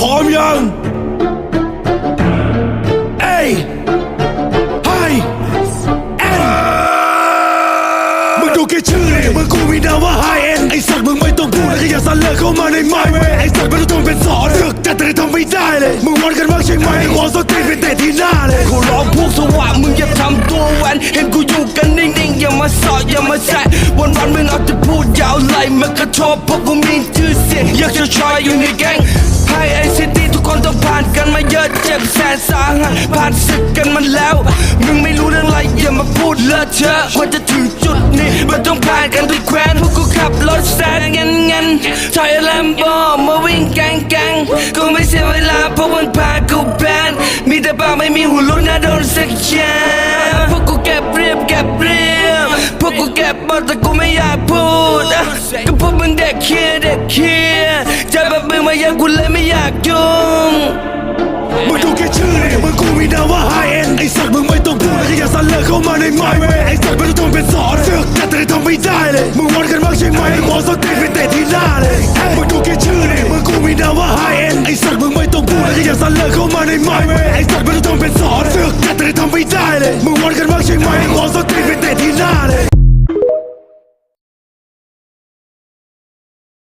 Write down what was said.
พร้อมยัง เอ้ยไฮเอ็นมึงดูแค่ชื่อเนี่ยมึงกูมีนามว่าไฮเอ็นไอสัตว์มึงไม่ต้องพูดแล้วก็อย่าสั่นเลิกเข้ามาในไม้เว้ยไอสัตว์ไม่ต้องทำเป็นสอนเลือกจัดแต่ทำไม่ได้เลย มึงวันกันบ้างใช่ไหมไอ้หัวสตีนไปเตะที่หน้าเลยกูร้องพวกสว่างมึงอย่าทำตัวแหวนเห็นกูอยู่กันนิ่งๆอย่ามาสอดอย่ามาแซะวันวันๆมึงเอาแต่พูดยาวไหลมันกระทบเพราะกูมีชื่อเสียงอยากจะชอยอยู่ในแก๊งไฮไกันมาเยอะเจ็บแสนสาหัสผ่านศึกกันมาแล้ว มึงไม่รู้เรื่องอะไรอย่ามาพูดเลอะเทอะกว่าจะถึงจุดนี้ มันต้องผ่านกันด้วยแควนพวกกูขับรถแซงเงินเงินถอยแลมโบมาวิ่งแกงแกงกูไม่เสียเวลาเพราะมันพากูแบนมีแต่ปากไม่มีหูลุ้นะโดนสักแย่พวกกูเก็บเรียบเก็บเรียบพวกกูเก็บหมดแต่กูไม่อยากพูดก็พวกมึงเด็กเคียเด็กเคียจะแบบมึงมาเยอะกูเลยไม่อยากยุ่ มาในไม้เว้ยไอ้สัตว์ไม่ต้องทำเป็นสอนเสือกแต่แต่ทำไม่ได้เลยมึงวอนกันมากใช่ไหมไอ้หมอสตีนไปเตะที่หน้าเลยเอ้ยมึงดูแค่ชื่อเนี่ยมึงกูมีนามว่าไฮเอ็นไอ้สัตว์มึงไม่ต้องพูดแล้วก็อย่าสั่นเลิกเข้ามาในไม้เว้ยไอ้สัตว์ไม่ต้องทำเป็นสอนเสือกแต่แต่ทำไม่ได้เลย มึงวอนกันมากใช่ไหมไอ้หมอสตีไปเตะที่หน้าเลย